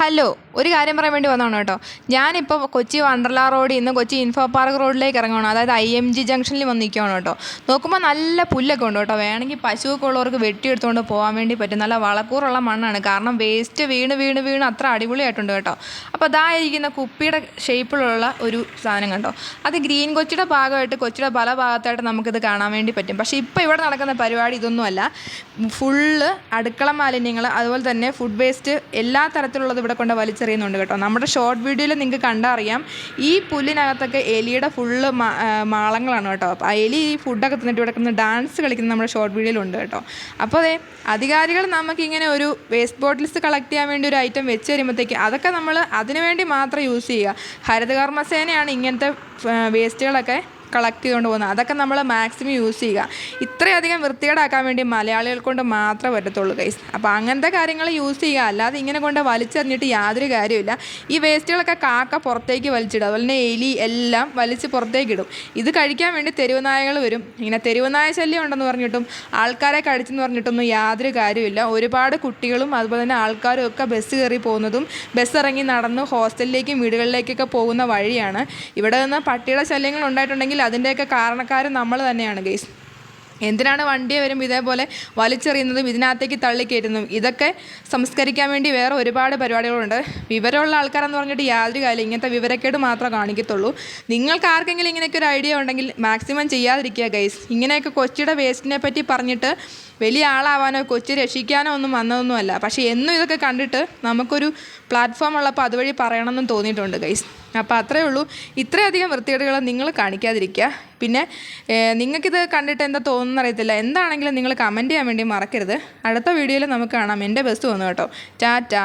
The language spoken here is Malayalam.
ഹലോ ഒരു കാര്യം പറയാൻ വേണ്ടി വന്നതാണ് കേട്ടോ. ഞാനിപ്പോൾ കൊച്ചി വണ്ടർലാ റോഡിൽ നിന്ന് കൊച്ചി ഇൻഫോ പാർക്ക് റോഡിലേക്ക് ഇറങ്ങണം അതായത് ഐ എം ജി ജംഗ്ഷനിൽ വന്ന് നിൽക്കുകയാണ് കേട്ടോ. നോക്കുമ്പോൾ നല്ല പുല്ലൊക്കെ ഉണ്ട് കേട്ടോ. വേണമെങ്കിൽ പശുവൊക്കെ ഉള്ളവർക്ക് വെട്ടിയെടുത്തുകൊണ്ട് പോകാൻ വേണ്ടി പറ്റും. നല്ല വളക്കൂറുള്ള മണ്ണാണ്. കാരണം വേസ്റ്റ് വീണ് വീണ് വീണ് അത്ര അടിപൊളിയായിട്ടുണ്ട് കേട്ടോ. അപ്പോൾ അതായിരിക്കുന്ന കുപ്പിയുടെ ഷേപ്പിലുള്ള ഒരു സാധനം കണ്ടോ? അത് ഗ്രീൻ കൊച്ചിയുടെ ഭാഗമായിട്ട് കൊച്ചിയുടെ പല ഭാഗത്തായിട്ട് നമുക്കിത് കാണാൻ വേണ്ടി പറ്റും. പക്ഷേ ഇപ്പോൾ ഇവിടെ നടക്കുന്ന പരിപാടി ഇതൊന്നുമല്ല. ഫുള്ള് അടുക്കള മാലിന്യങ്ങൾ അതുപോലെ തന്നെ ഫുഡ് വേസ്റ്റ് എല്ലാ തരത്തിലുള്ളത് ഇവിടെ കൊണ്ട് വലിച്ചെറിയുന്നുണ്ട് കേട്ടോ. നമ്മുടെ ഷോർട്ട് വീഡിയോയിൽ നിങ്ങൾക്ക് കണ്ടറിയാം ഈ പുല്ലിനകത്തൊക്കെ എലിയുടെ ഫുള്ള് മാളങ്ങളാണ് കേട്ടോ. അപ്പോൾ എലി ഈ ഫുഡൊക്കെ തിന്നിട്ട് ഇവിടെ കിടന്ന് ഡാൻസ് കളിക്കുന്ന നമ്മുടെ ഷോർട്ട് വീഡിയോയിലുണ്ട് കേട്ടോ. അപ്പോൾ അതെ അധികാരികൾ നമുക്കിങ്ങനെ ഒരു വേസ്റ്റ് ബോട്ടിൽസ് കളക്ട് ചെയ്യാൻ വേണ്ടി ഒരു ഐറ്റം വെച്ച് വരുമ്പോഴത്തേക്ക് അതൊക്കെ നമ്മൾ അതിനുവേണ്ടി മാത്രം യൂസ് ചെയ്യുക. ഹരിതകർമ്മസേനയാണ് ഇങ്ങനത്തെ വേസ്റ്റുകളൊക്കെ കളക്ട് ചെയ്തുകൊണ്ട് പോകുന്നത്. അതൊക്കെ നമ്മൾ മാക്സിമം യൂസ് ചെയ്യുക. ഇത്രയധികം വൃത്തികേടാക്കാൻ വേണ്ടി മലയാളികൾ കൊണ്ട് മാത്രമേ പറ്റത്തുള്ളൂ ഗൈസ് അപ്പോൾ അങ്ങനത്തെ കാര്യങ്ങൾ യൂസ് ചെയ്യുക. അല്ലാതെ ഇങ്ങനെ കൊണ്ട് വലിച്ചെറിഞ്ഞിട്ട് യാതൊരു കാര്യമില്ല ഈ വേസ്റ്റുകളൊക്കെ കാക്ക പുറത്തേക്ക് വലിച്ചിടും. അതുപോലെ തന്നെ എലി എല്ലാം വലിച്ച് പുറത്തേക്ക് ഇടും. ഇത് കഴിക്കാൻ വേണ്ടി തെരുവ് നായകൾ വരും. ഇങ്ങനെ തെരുവ് നായ ശല്യം ഉണ്ടെന്ന് പറഞ്ഞിട്ടും ആൾക്കാരെ കഴിച്ചെന്ന് പറഞ്ഞിട്ടൊന്നും യാതൊരു കാര്യമില്ല ഒരുപാട് കുട്ടികളും അതുപോലെ തന്നെ ആൾക്കാരും ഒക്കെ ബസ് കയറി പോകുന്നതും ബസ് ഇറങ്ങി നടന്ന് ഹോസ്റ്റലിലേക്കും വീടുകളിലേക്കൊക്കെ പോകുന്ന വഴിയാണ്. ഇവിടെ നിന്ന് പട്ടിയുടെ ശല്യങ്ങൾ ഉണ്ടായിട്ടുണ്ടെങ്കിൽ അതിന്റെയൊക്കെ കാരണക്കാർ നമ്മൾ തന്നെയാണ് ഗെയ്സ് എന്തിനാണ് വണ്ടിയെ വരുമ്പോൾ ഇതേപോലെ വലിച്ചെറിയുന്നതും ഇതിനകത്തേക്ക് തള്ളിക്കയറ്റുന്നതും? ഇതൊക്കെ സംസ്കരിക്കാൻ വേണ്ടി വേറെ ഒരുപാട് പരിപാടികളുണ്ട്. വിവരമുള്ള ആൾക്കാരെന്ന് പറഞ്ഞിട്ട് യാതൊരു കാര്യം ഇങ്ങനത്തെ വിവരക്കേട് മാത്രമേ കാണിക്കത്തുള്ളൂ. നിങ്ങൾക്ക് ആർക്കെങ്കിലും ഇങ്ങനെയൊക്കെ ഒരു ഐഡിയ ഉണ്ടെങ്കിൽ മാക്സിമം ചെയ്യാതിരിക്കുക ഗൈസ് ഇങ്ങനെയൊക്കെ കൊച്ചിയുടെ വേസ്റ്റിനെ പറ്റി പറഞ്ഞിട്ട് വലിയ ആളാവാനോ കൊച്ചു രക്ഷിക്കാനോ ഒന്നും വന്നതൊന്നുമല്ല. പക്ഷേ എന്നും ഇതൊക്കെ കണ്ടിട്ട് നമുക്കൊരു പ്ലാറ്റ്ഫോം ഉള്ളപ്പോൾ അതുവഴി പറയണമെന്നും തോന്നിയിട്ടുണ്ട് ഗൈസ് അപ്പോൾ അത്രയേ ഉള്ളൂ. ഇത്രയധികം വൃത്തികേടുകൾ നിങ്ങൾ കാണിക്കാതിരിക്കുക. പിന്നെ നിങ്ങൾക്കിത് കണ്ടിട്ട് എന്താ തോന്നുന്നു അറിയത്തില്ല. എന്താണെങ്കിലും നിങ്ങൾ കമന്റ് ചെയ്യാൻ വേണ്ടി മറക്കരുത്. അടുത്ത വീഡിയോയിൽ നമുക്ക് കാണാം. എന്റെ ബസ് വന്നു കേട്ടോ. ടാറ്റാ.